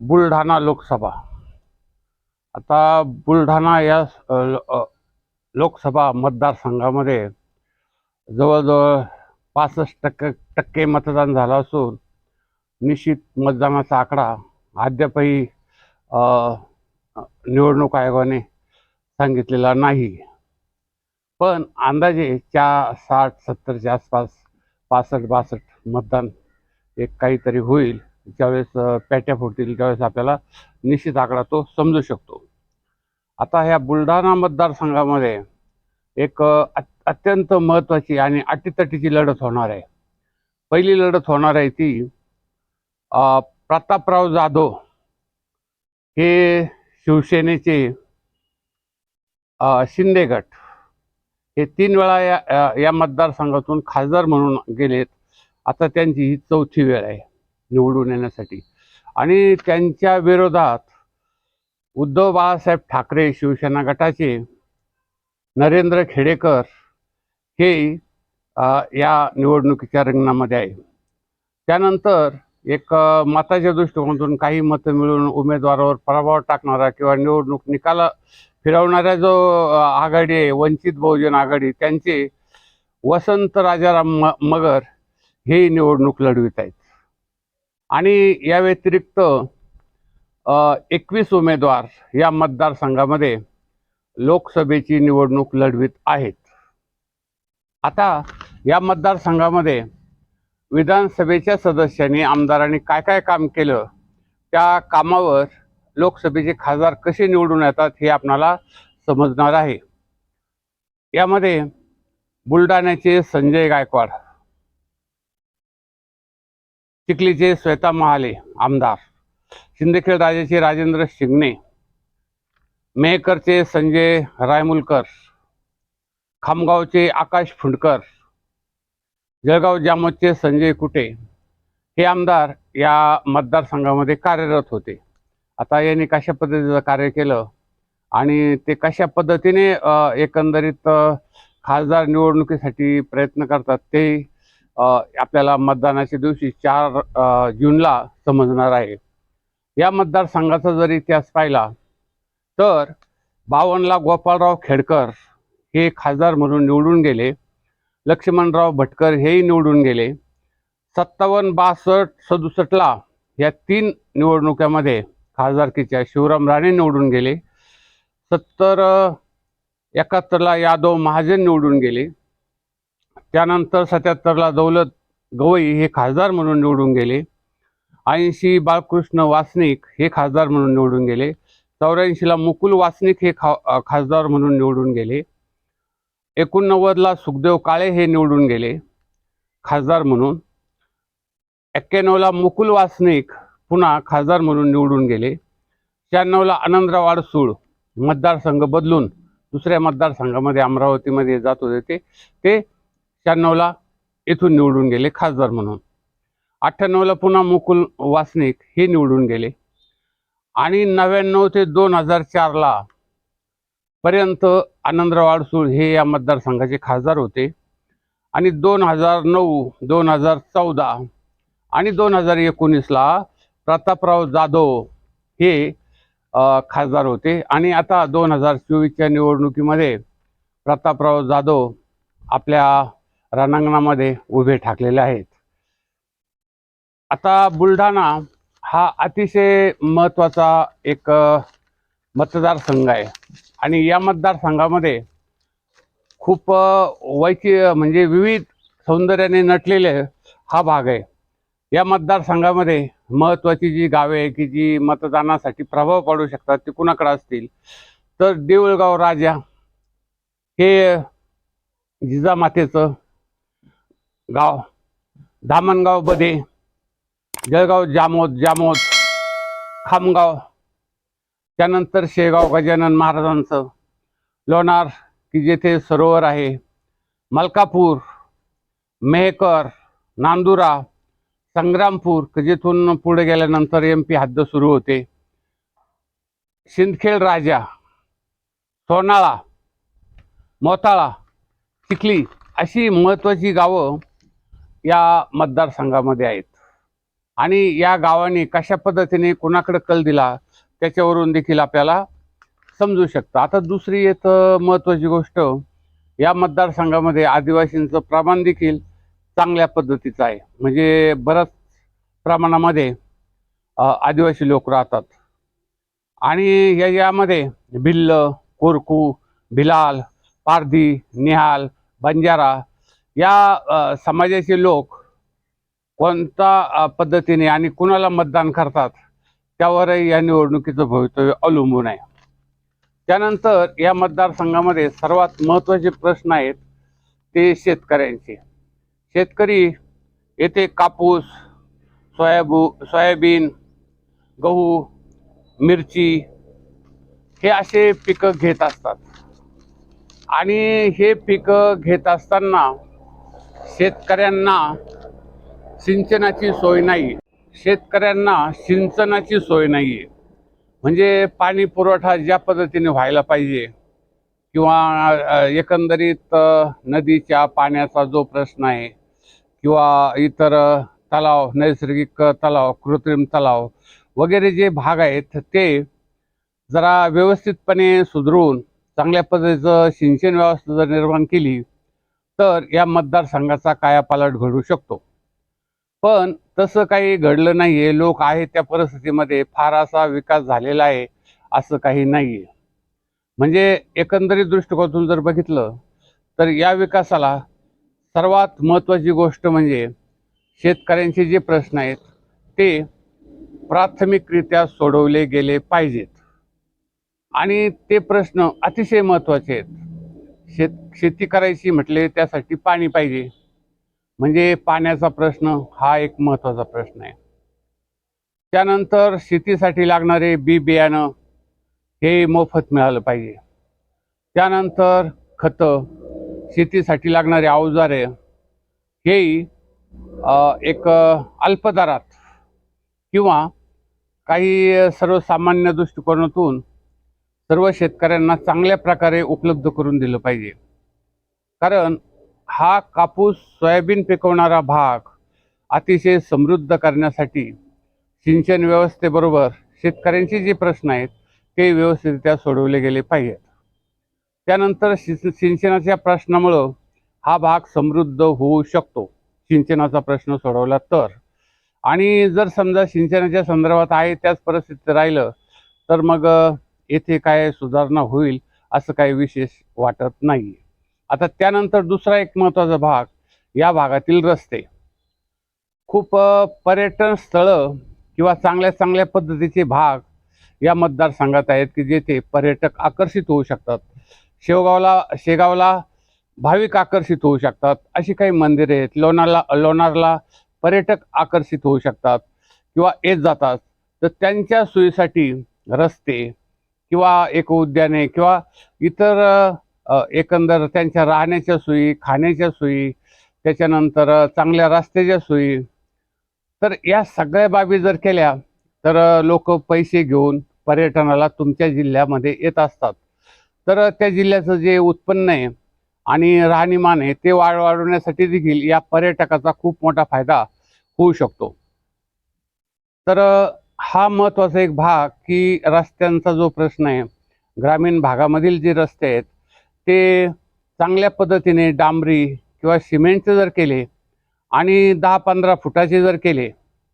बुलढाणा लोकसभा. आता बुलढाणा या लोकसभा मतदारसंघामध्ये जवळजवळ पासष्ट टक्के टक्के मतदान झालं असून निश्चित मतदानाचा आकडा अद्यापही निवडणूक आयोगाने सांगितलेला नाही. पण अंदाजे चार साठ सत्तरच्या आसपास पासष्ट बासष्ट मतदान एक काहीतरी होईल. ज्यावेळेस पॅट्या फुटतील त्यावेळेस आपल्याला निश्चित आकडा तो समजू शकतो. आता ह्या बुलढाणा मतदारसंघामध्ये एक अत्यंत महत्त्वाची आणि अटीतटीची लढत होणार आहे. पहिली लढत होणार आहे ती प्रतापराव जाधव हे शिवसेनेचे शिंदेगट शिंदे गट हे तीन वेळा या या मतदारसंघातून खासदार म्हणून गेलेत. आता त्यांची ही चौथी वेळ आहे. निवडून येण्यासाठी. आणि त्यांच्या विरोधात उद्धव बाळासाहेब ठाकरे शिवसेना गटाचे नरेंद्र खेडेकर हे या निवडणुकीच्या रिंगणामध्ये आहे. त्यानंतर एक मताच्या दृष्टिकोनातून काही मतं मिळून उमेदवारावर प्रभाव टाकणारा किंवा निवडणूक निकाल फिरवणाऱ्या जो आघाडी आहे वंचित बहुजन आघाडी त्यांचे वसंत राजाराम म मगर हे निवडणूक लढवित आहेत. आणि या व्यतिरिक्त एकवीस उमेदवार या मतदारसंघामध्ये लोकसभेची निवडणूक लढवित आहेत. आता या मतदारसंघामध्ये विधानसभेच्या सदस्यांनी आमदारांनी काय काय काम केलं? त्या कामावर लोकसभेचे खासदार कसे निवडून येतात हे आपणाला समजणार आहे. यामध्ये बुलढाण्याचे संजय गायकवाड चिखलीचे श्वेता महाले आमदार. शिंदेखेड राजाचे राजेंद्र शिंगणे. मेहकरचे संजय रायमुलकर. खामगावचे आकाश फुंडकर. जळगाव जामोदचे संजय कुटे. हे आमदार या मतदारसंघामध्ये कार्यरत होते. आता यांनी कशा पद्धतीचं कार्य केलं आणि ते कशा पद्धतीने एकंदरीत खासदार निवडणुकीसाठी प्रयत्न करतात ते आपल्याला मतदानाच्या दिवशी चार जूनला समजणार आहे. या मतदारसंघाचा जर इतिहास पाहिला तर बावनला गोपाळराव खेडकर हे खासदार म्हणून निवडून गेले. लक्ष्मणराव भटकर हेही निवडून गेले. सत्तावन्न बासष्ट सदुसष्टला या तीन निवडणुकामध्ये खासदारकीच्या शिवराम राणे निवडून गेले. सत्तर एकाहत्तरला यादव महाजन निवडून गेले. त्यानंतर सत्याहत्तरला दौलत गवई हे खासदार म्हणून निवडून गेले. ऐंशी बाळकृष्ण वासनिक हे खासदार म्हणून निवडून गेले. चौऱ्याऐंशीला मुकुल वासनिक हे खा खासदार म्हणून निवडून गेले. एकोणनव्वदला सुखदेव काळे हे निवडून गेले खासदार म्हणून. एक्क्याण्णवला मुकुल वासनिक पुन्हा खासदार म्हणून निवडून गेले. शहाण्णवला आनंदराव आडसूळ मतदारसंघ बदलून दुसऱ्या मतदारसंघामध्ये अमरावतीमध्ये जात होते ते. ते शहाण्णवला येथून निवडून गेले खासदार म्हणून. अठ्ठ्याण्णवला पुन्हा मुकुल वासनिक हे निवडून गेले. आणि नव्याण्णव ते दोन हजार चारला पर्यंत आनंदराव अडसूळ हे या मतदारसंघाचे खासदार होते. आणि दोन हजार नऊ दोन हजार चौदा आणि दोन हजार एकोणीसला प्रतापराव जाधव हे खासदार होते. आणि आता दोन हजार चोवीसच्या निवडणुकीमध्ये प्रतापराव जाधव आपल्या रणांगणामध्ये उभे ठाकलेले आहेत. आता बुलढाणा हा अतिशय महत्त्वाचा एक मतदारसंघ आहे. आणि या मतदारसंघामध्ये खूप वैची म्हणजे विविध सौंदर्याने नटलेले हा भाग आहे. या मतदारसंघामध्ये महत्त्वाची जी गावे आहे की जी मतदानासाठी प्रभाव पाडू शकतात ती कुणाकडे असतील? तर देऊळगाव राजा हे जिजामातेचं गाव. धामणगाव बदे जळगाव जामोद जामोद खामगाव. त्यानंतर शेगाव गजानन महाराजांचं लोणार की जेथे सरोवर आहे. मलकापूर मेहकर नांदुरा संग्रामपूर की जिथून पुढे गेल्यानंतर एम पी हद्द सुरू होते. शिंदखेड राजा सोनाळा मोताळा चिखली अशी महत्त्वाची गावं या मतदारसंघामध्ये आहेत. आणि या गावाने कशा पद्धतीने कोणाकडे कल दिला त्याच्यावरून देखील आपल्याला समजू शकतं. आता दुसरी एक महत्त्वाची गोष्ट या मतदारसंघामध्ये आदिवासींचं प्रमाण देखील चांगल्या पद्धतीचं आहे. म्हणजे बऱ्याच प्रमाणामध्ये आदिवासी लोक राहतात. आणि या यामध्ये भिल्ल कोरकू भिलाल पारधी निहाल बंजारा या समाजाचे लोक कोणत्या पद्धतीने आणि कुणाला मतदान करतात त्यावरही या निवडणुकीचं भवितव्य अवलंबून आहे. त्यानंतर या मतदारसंघामध्ये सर्वात महत्त्वाचे प्रश्न आहेत ते शेतकऱ्यांचे. शेतकरी येथे कापूस सोयाबू सोयाबीन गहू मिरची हे असे पिकं घेत असतात. आणि हे पिकं घेत असताना शेतकऱ्यांना सिंचनाची सोय नाही. शेतकऱ्यांना सिंचनाची सोय नाही आहे म्हणजे पाणी पुरवठा ज्या पद्धतीने व्हायला पाहिजे किंवा एकंदरीत नदीच्या पाण्याचा जो प्रश्न आहे किंवा इतर तलाव नैसर्गिक तलाव कृत्रिम तलाव वगैरे जे भाग आहेत ते जरा व्यवस्थितपणे सुधरून चांगल्या पद्धतीचं सिंचन व्यवस्था जर निर्माण केली तर या मतदारसंघाचा कायापालट घडू शकतो. पण तसं काही घडलं नाही आहे लोक आहेत त्या परिस्थितीमध्ये. फार असा विकास झालेला आहे असं काही नाही आहे म्हणजे एकंदरीत दृष्टिकोनातून जर बघितलं तर या विकासाला सर्वात महत्त्वाची गोष्ट म्हणजे शेतकऱ्यांचे जे प्रश्न आहेत ते प्राथमिकरित्या सोडवले गेले पाहिजेत. आणि ते प्रश्न अतिशय महत्त्वाचे आहेत. शेत शेती करायची म्हटले त्यासाठी पाणी पाहिजे. म्हणजे पाण्याचा प्रश्न हा एक महत्त्वाचा प्रश्न आहे. त्यानंतर शेतीसाठी लागणारे बी बियाणं हे मोफत मिळालं पाहिजे. त्यानंतर खतं शेतीसाठी लागणारे अवजारे हेही एक अल्पदरात किंवा काही सर्वसामान्य दृष्टिकोनातून सर्व शेतकऱ्यांना चांगल्या प्रकारे उपलब्ध करून दिलं पाहिजे. कारण हा कापूस सोयाबीन पिकवणारा भाग अतिशय समृद्ध करण्यासाठी सिंचन व्यवस्थेबरोबर शेतकऱ्यांचे जे प्रश्न आहेत ते व्यवस्थितरित्या सोडवले गेले पाहिजेत. त्यानंतर शि सिंचनाच्या प्रश्नामुळं हा भाग समृद्ध होऊ शकतो सिंचनाचा प्रश्न सोडवला तर. आणि जर समजा सिंचनाच्या संदर्भात आहे त्याच परिस्थितीत राहिलं तर मग येथे काय सुधारणा होईल असं काही विशेष वाटत नाही आता त्यानंतर दुसरा एक महत्त्वाचा भाग या भागातील रस्ते. खूप पर्यटन स्थळं किंवा चांगल्या चांगल्या पद्धतीचे भाग या मतदारसंघात आहेत की जेथे पर्यटक आकर्षित होऊ शकतात. शेवगावला शेगावला भाविक आकर्षित होऊ शकतात. अशी काही मंदिरे आहेत. लोणारला लोणारला पर्यटक आकर्षित होऊ शकतात किंवा येत जातात. तर त्यांच्या सोयीसाठी रस्ते किंवा एक उद्याने किंवा इतर एकंदर त्यांच्या राहण्याच्या सोयी खाण्याच्या सोयी त्याच्यानंतर चांगल्या रस्त्याच्या सोयी. तर या सगळ्या बाबी जर केल्या तर लोक पैसे घेऊन पर्यटनाला तुमच्या जिल्ह्यामध्ये येत असतात. तर त्या जिल्ह्याचं जे उत्पन्न आहे आणि राहणीमान आहे ते वाढ वाढवण्यासाठी देखील या पर्यटकाचा खूप मोठा फायदा होऊ शकतो. तर हा महत्त्वाचा एक भाग की रस्त्यांचा जो प्रश्न आहे ग्रामीण भागामधील जे रस्ते आहेत ते चांगल्या पद्धतीने डांबरी किंवा सिमेंटचे जर केले आणि दहा पंधरा फुटाचे जर केले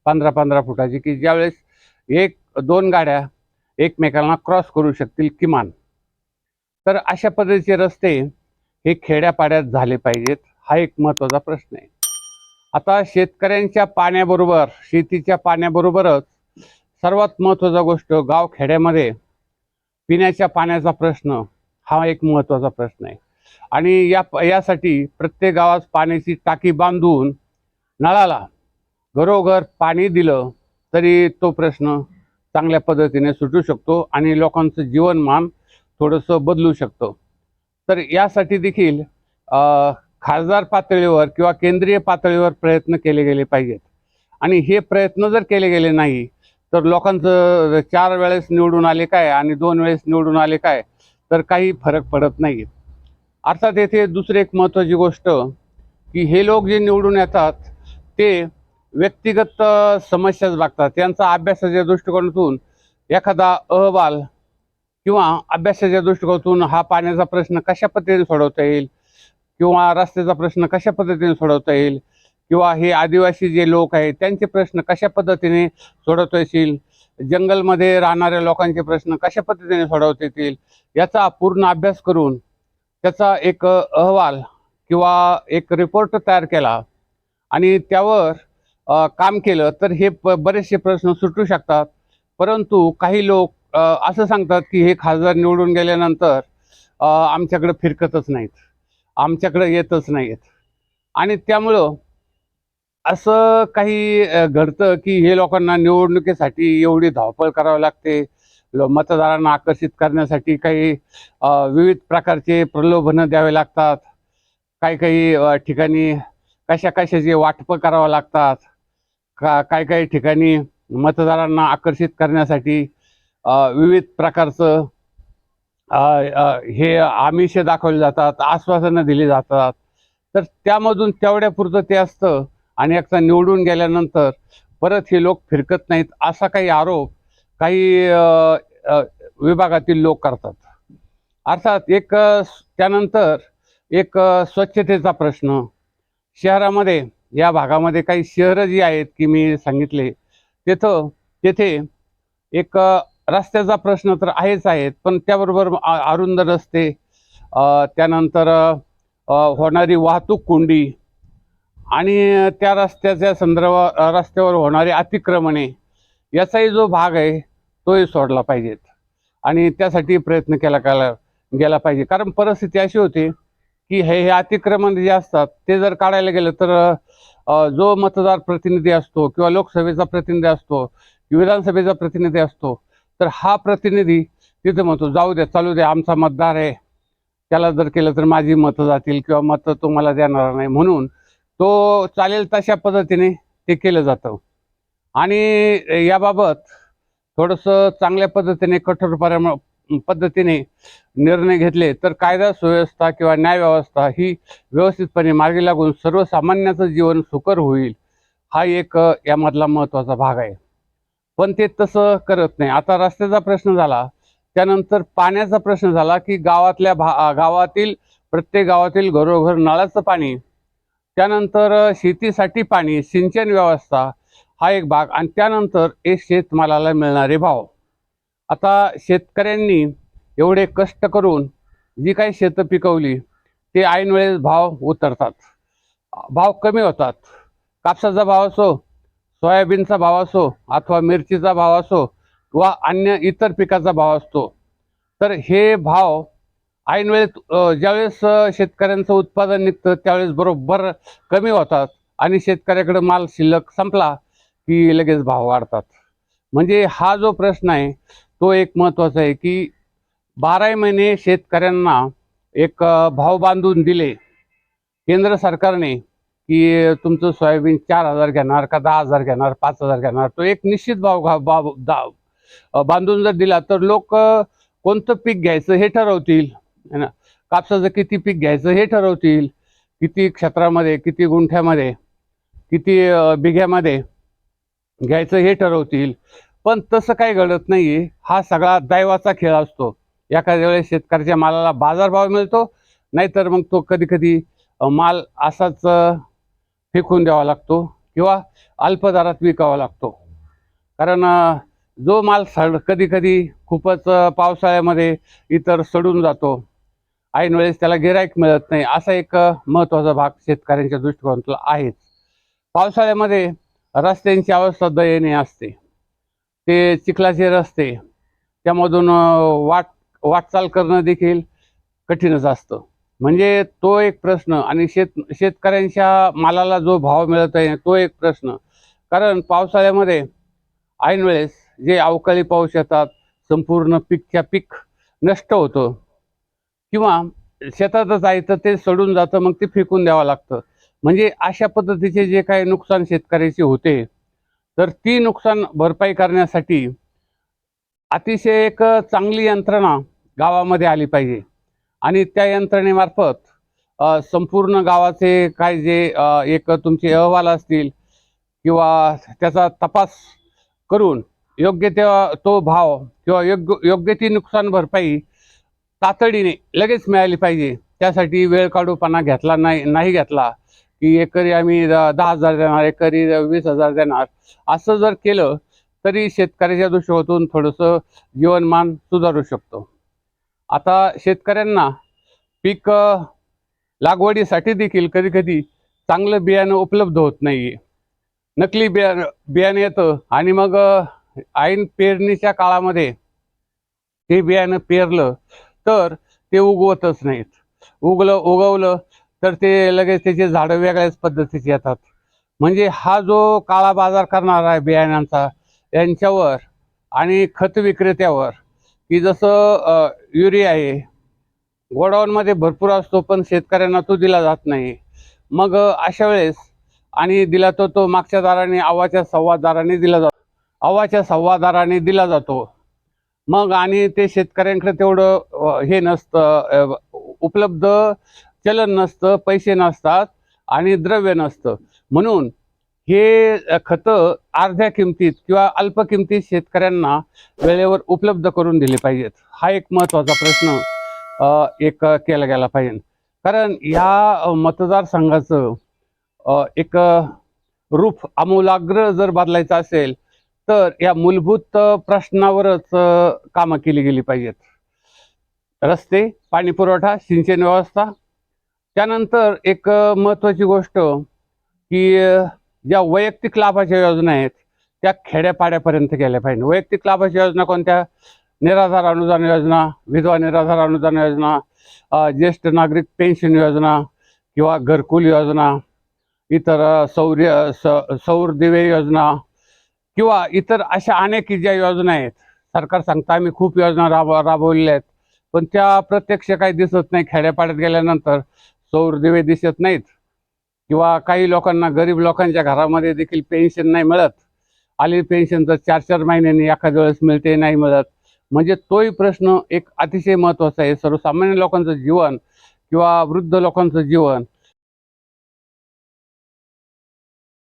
पंधरा पंधरा फुटाचे की ज्यावेळेस एक दोन गाड्या एकमेकांना क्रॉस करू शकतील किमान. तर अशा पद्धतीचे रस्ते हे खेड्यापाड्यात झाले पाहिजेत हा एक महत्त्वाचा प्रश्न आहे. आता शेतकऱ्यांच्या पाण्याबरोबर शेतीच्या पाण्याबरोबरच सर्वात महत्त्वाचा गोष्ट गाव खेड्यामध्ये पिण्याच्या पाण्याचा प्रश्न हा एक महत्त्वाचा प्रश्न आहे. आणि या यासाठी प्रत्येक गावात पाण्याची टाकी बांधून नळाला घरोघर पाणी दिलं तरी तो प्रश्न चांगल्या पद्धतीने सुटू शकतो आणि लोकांचं जीवनमान थोडंसं बदलू शकतं. तर यासाठी देखील खासदार पातळीवर किंवा केंद्रीय पातळीवर प्रयत्न केले गेले पाहिजेत. आणि हे प्रयत्न जर केले गेले नाही तर लोकांचं चार वेळेस निवडून आले काय आणि दोन वेळेस निवडून आले काय तर काही फरक पडत नाही अर्थात येथे दुसरी एक महत्त्वाची गोष्ट की हे लोक जे निवडून येतात ते व्यक्तिगत समस्याच लागतात. त्यांचा अभ्यासाच्या दृष्टिकोनातून एखादा अहवाल किंवा अभ्यासाच्या दृष्टिकोनातून हा पाण्याचा प्रश्न कशा पद्धतीने सोडवता येईल किंवा रस्त्याचा प्रश्न कशा पद्धतीने सोडवता येईल किंवा हे आदिवासी जे लोक आहेत त्यांचे प्रश्न कशा पद्धतीने सोडवता येतील? जंगलमध्ये राहणाऱ्या लोकांचे प्रश्न कशा पद्धतीने सोडवता येतील? याचा पूर्ण अभ्यास करून त्याचा एक अहवाल किंवा एक रिपोर्ट तयार केला आणि त्यावर काम केलं तर हे प बरेचसे प्रश्न सुटू शकतात. परंतु काही लोक असं सांगतात की हे खासदार निवडून गेल्यानंतर आमच्याकडं आमच्याकडे फिरकतच नाहीत. आमच्याकडे येतच नाहीत. आणि त्यामुळं असं काही घडतं की हे लोकांना निवडणुकीसाठी एवढी धावपळ करावी लागते? मतदारांना आकर्षित करण्यासाठी काही विविध प्रकारचे प्रलोभनं द्यावे लागतात? काही काही ठिकाणी कशा कशाचे वाटप करावं लागतात? का काही काही ठिकाणी मतदारांना आकर्षित करण्यासाठी विविध प्रकारचं हे आमिष दाखवले जातात आश्वासनं दिली जातात. तर त्यामधून तेवढ्यापुरतं ते असतं. आणि एकदा निवडून गेल्यानंतर परत हे लोक फिरकत नाहीत असा काही आरोप काही विभागातील लोक करतात. अर्थात एक त्यानंतर एक स्वच्छतेचा प्रश्न. शहरामध्ये या भागामध्ये काही शहरं जी आहेत की मी सांगितले तिथं तेथे एक रस्त्याचा प्रश्न तर आहेच आहेत पण त्याबरोबर अरुंद रस्ते त्यानंतर होणारी वाहतूक कोंडी आणि त्या रस्त्याच्या संदर्भात रस्त्यावर होणारी अतिक्रमणे याचाही जो भाग आहे तोही सोडला पाहिजेत. आणि त्यासाठी प्रयत्न केला केला गेला पाहिजे. कारण परिस्थिती अशी होती की हे हे अतिक्रमण जे असतात ते जर काढायला गेलं तर जो मतदार प्रतिनिधी असतो किंवा लोकसभेचा प्रतिनिधी असतो विधानसभेचा प्रतिनिधी असतो तर हा प्रतिनिधी तिथे म्हणतो जाऊ द्या चालू द्या आमचा मतदार आहे. त्याला जर केलं तर माझी मतं जातील किंवा मतं तुम्हाला देणार नाही. म्हणून तो चालेल तशा पद्धतीने ते केलं जातं. आणि याबाबत थोडंसं चांगल्या पद्धतीने कठोर पराम पद्धतीने निर्णय घेतले तर कायदा सुव्यवस्था किंवा न्यायव्यवस्था ही व्यवस्थितपणे मार्गी लागून सर्वसामान्याचं जीवन सुकर होईल हा एक यामधला महत्त्वाचा भाग आहे. पण ते तसं करत नाही. आता रस्त्याचा प्रश्न झाला. त्यानंतर पाण्याचा प्रश्न झाला की गावातल्या भा गावातील प्रत्येक गावातील घरोघर नळाचं पाणी त्यानंतर शेतीसाठी पाणी सिंचन व्यवस्था हा एक भाग आणि त्यानंतर एक शेतमालाला मिळणारे भाव. आता शेतकऱ्यांनी एवढे कष्ट करून जी काही शेतं पिकवली ते ऐन वेळेस भाव उतरतात. भाव कमी होतात. कापसाचा भाव असो सोयाबीनचा भाव असो अथवा मिरचीचा भाव असो किंवा अन्य इतर पिकाचा भाव असतो. तर हे भाव ऐन वेळेत ज्यावेळेस शेतकऱ्यांचं उत्पादन निघतं त्यावेळेस बरोबर कमी होतात. आणि शेतकऱ्याकडे माल शिल्लक संपला की लगेच भाव वाढतात. म्हणजे हा जो प्रश्न आहे तो एक महत्त्वाचा आहे की बाराही महिने शेतकऱ्यांना एक भाव बांधून दिले केंद्र सरकारने की तुमचं सोयाबीन चार हजार घेणार का दहा हजार घेणार पाच हजार घेणार तो एक निश्चित भाव घा- दा- बांधून जर दिला तर लोक कोणतं पीक घ्यायचं हे ठरवतील. है ना? कापसाचं किती पीक घ्यायचं हे ठरवतील. किती क्षेत्रामध्ये किती गुंठ्यामध्ये किती बिघ्यामध्ये घ्यायचं हे ठरवतील. पण तसं काही घडत नाही हा सगळा दैवाचा खेळ असतो. एखाद्या वेळेस शेतकऱ्याच्या मालाला बाजारभाव मिळतो. नाहीतर मग तो कधी कधी माल असाच फेकून द्यावा लागतो किंवा अल्पदरात विकावा लागतो. कारण जो माल सड कधी कधी खूपच पावसाळ्यामध्ये इतर सडून जातो. ऐन वेळेस त्याला गिराईक मिळत नाही असा एक महत्त्वाचा भाग शेतकऱ्यांच्या दृष्टिकोनातला आहेच. पावसाळ्यामध्ये रस्त्यांची अवस्था दयनीय असते. ते चिखलाचे रस्ते त्यामधून वाट वाटचाल करणं देखील कठीणच असतं. म्हणजे तो एक प्रश्न आणि शेत शेतकऱ्यांच्या मालाला जो भाव मिळत आहे तो एक प्रश्न. कारण पावसाळ्यामध्ये ऐन वेळेस जे अवकाळी पाऊस येतात संपूर्ण पीकच्या पीक नष्ट होतं. किंवा शेतात जायचं ते सडून जातं मग ते फेकून द्यावं लागतं. म्हणजे अशा पद्धतीचे जे काही नुकसान शेतकऱ्याचे होते तर ती नुकसान भरपाई करण्यासाठी अतिशय एक चांगली यंत्रणा गावामध्ये आली पाहिजे. आणि त्या यंत्रणेमार्फत संपूर्ण गावाचे काय जे एक तुमचे अहवाल असतील किंवा त्याचा तपास करून योग्य त्या तो भाव किंवा योग्य योग्य ती नुकसान भरपाई तातडीने लगेच मिळाली पाहिजे. त्यासाठी वेळ काढूपणा घेतला नाही नाही घेतला की एकरी आम्ही दहा हजार देणार एकरी वीस हजार देणार. असं जर केलं तरी शेतकऱ्याच्या दृष्टिकोनातून थोडंसं जीवनमान सुधारू शकतो. आता शेतकऱ्यांना पीक लागवडीसाठी देखील कधी कधी चांगलं बियाणं उपलब्ध होत नाही नकली बियाणं बियाणं येतं आणि मग ऐन पेरणीच्या काळामध्ये ते बियाणं पेरलं तर ते उगवतच नाहीत. उगलं उगवलं तर ते लगेच त्याचे झाडं वेगळ्याच पद्धतीचे येतात. म्हणजे हा जो काळा बाजार करणारा आहे बियाण्यांचा यांच्यावर आणि खत विक्रेत्यावर की जसं युरिया आहे गोडाऊनमध्ये भरपूर असतो पण शेतकऱ्यांना तो दिला जात नाही. मग अशा वेळेस आणि दिला तो तो मागच्या दाराने आवाच्या सव्वादाराने दिला जातो. आवाच्या सव्वा दिला जातो. मग आणि ते शेतकऱ्यांकडे तेवढं हे नसतं उपलब्ध चलन नसतं पैसे नसतात आणि द्रव्य नसतं. म्हणून हे खतं अर्ध्या किमतीत किंवा अल्प किमतीत शेतकऱ्यांना वेळेवर उपलब्ध करून दिले पाहिजेत. हा एक महत्त्वाचा प्रश्न एक केला गेला पाहिजे. कारण या मतदारसंघाचं एक रूप आमूलाग्र जर बदलायचं असेल तर या मूलभूत प्रश्नावरच कामं केली गेली पाहिजेत. रस्ते पाणीपुरवठा सिंचन व्यवस्था. त्यानंतर एक महत्त्वाची गोष्ट की ज्या वैयक्तिक लाभाच्या योजना आहेत त्या खेड्यापाड्यापर्यंत गेल्या पाहिजे. वैयक्तिक लाभाच्या योजना कोणत्या? निराधार अनुदान योजना विधवा निराधार अनुदान योजना ज्येष्ठ नागरिक पेन्शन योजना किंवा घरकुल योजना इतर सौर्य स सौर दिवे योजना किंवा इतर अशा अनेक ज्या योजना आहेत सरकार सांगतं आम्ही खूप योजना राब राबवलेल्या आहेत. पण त्या प्रत्यक्ष काही दिसत नाही. खेड्यापाड्यात गेल्यानंतर सौर दिवे दिसत नाहीत. किंवा काही लोकांना गरीब लोकांच्या घरामध्ये देखील पेन्शन नाही मिळत. आली पेन्शन तर चार चार महिन्यांनी एखाद्या वेळेस मिळते नाही मिळत. म्हणजे तोही प्रश्न एक अतिशय महत्त्वाचा आहे. सर्वसामान्य लोकांचं जीवन किंवा वृद्ध लोकांचं जीवन